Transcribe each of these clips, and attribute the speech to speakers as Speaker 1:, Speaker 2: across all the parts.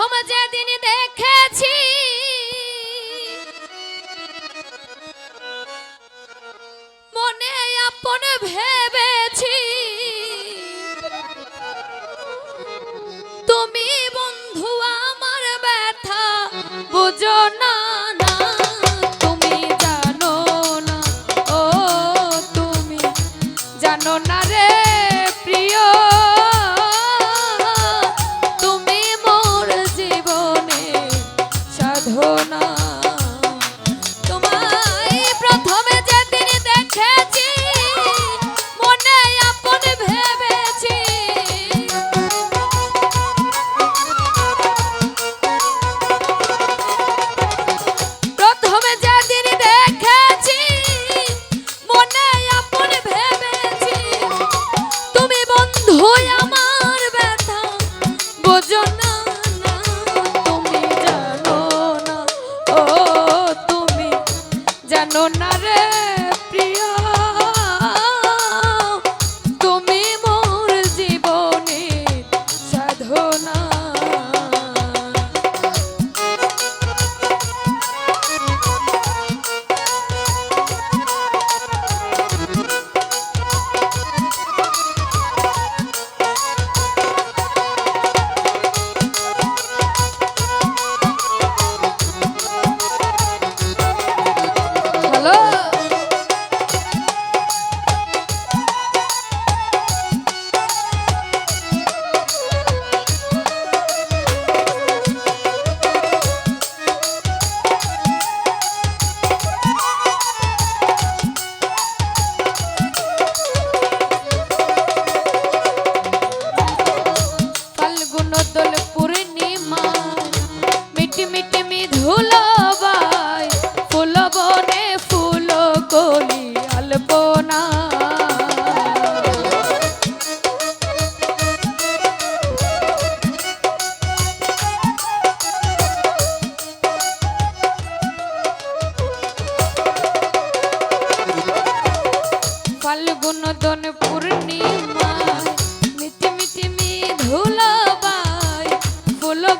Speaker 1: সমাজে দিন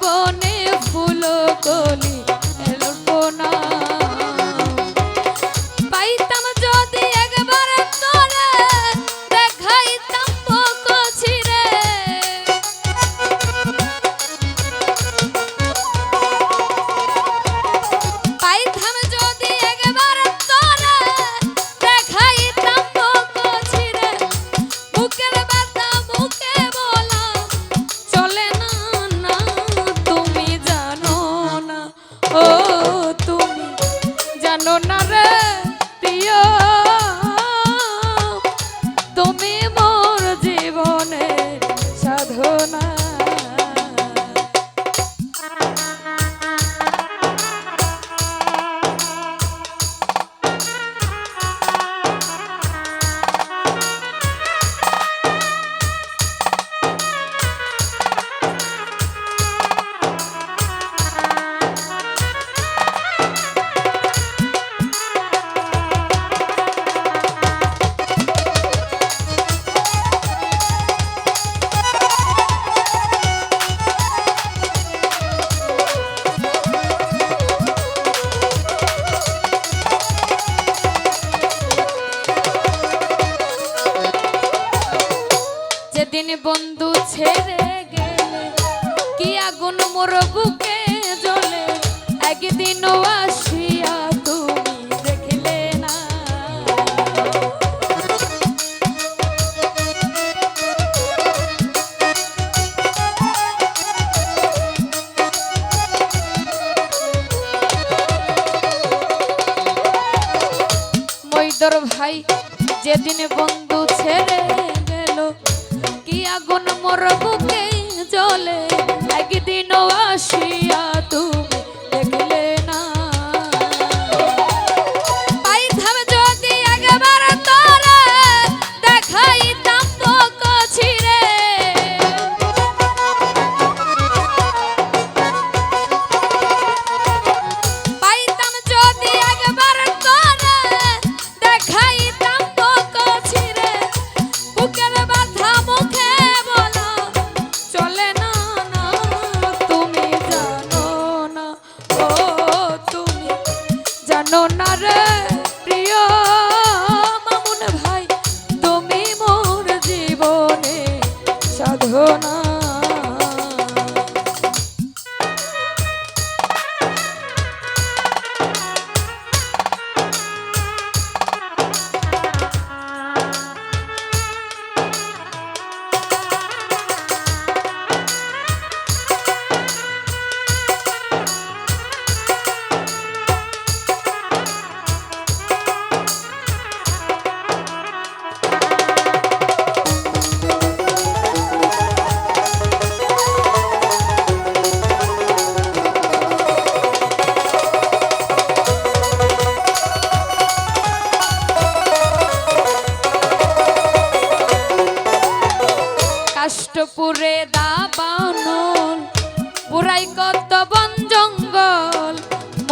Speaker 1: গগনে ফুল কলি বন্ধু ছেড়ে গেলে? কি আগুন মোর বুকে জ্বলে একদিনও আসিয়া তুমি দেখলে না। মৈদর ভাই, যেদিন বন্ধু ছেড়ে আগুন মোর বুকে জলে একদিন আসিয়া তুমি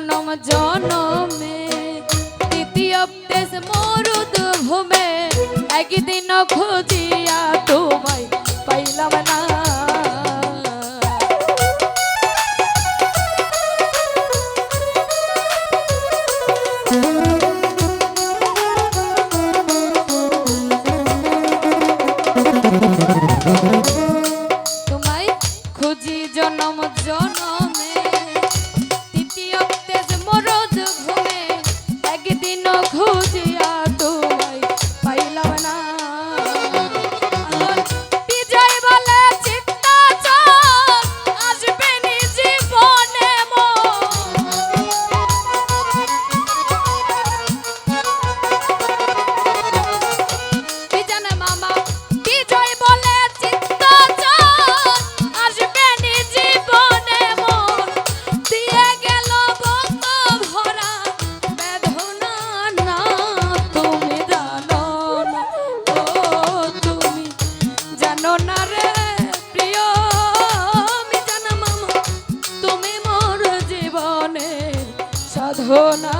Speaker 1: জনম জনমে তৃতীয় দেশ মরুদ ভূমে একদিন খুঁজিয়া শোনা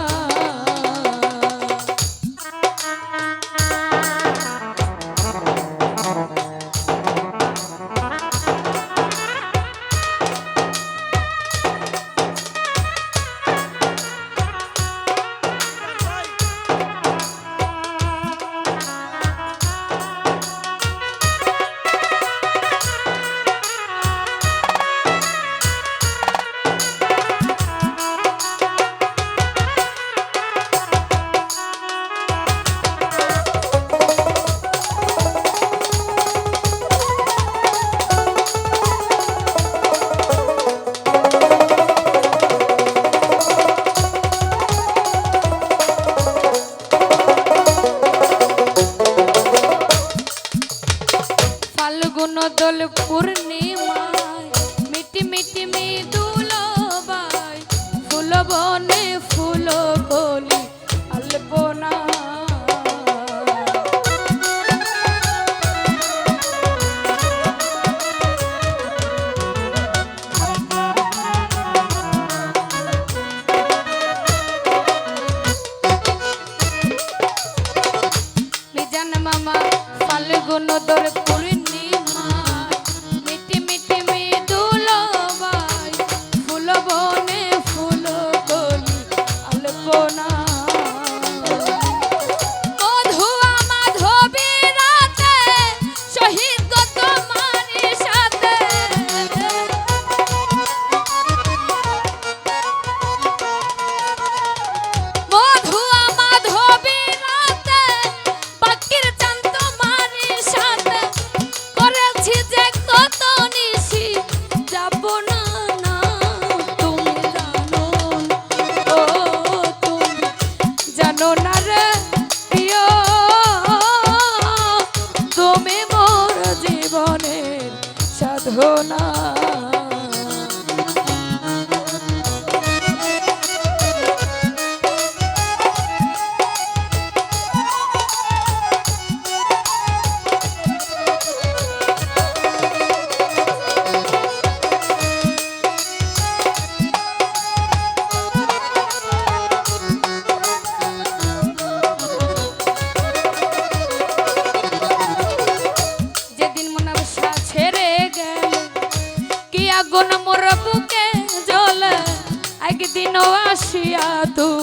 Speaker 1: দোল পূর্ণিমায় মিটি মিটি মৃদুল বাই ফুল বনে ফুল বলি আলপনা। জান মামা ফাল্গুন দোর সাধনা। chateado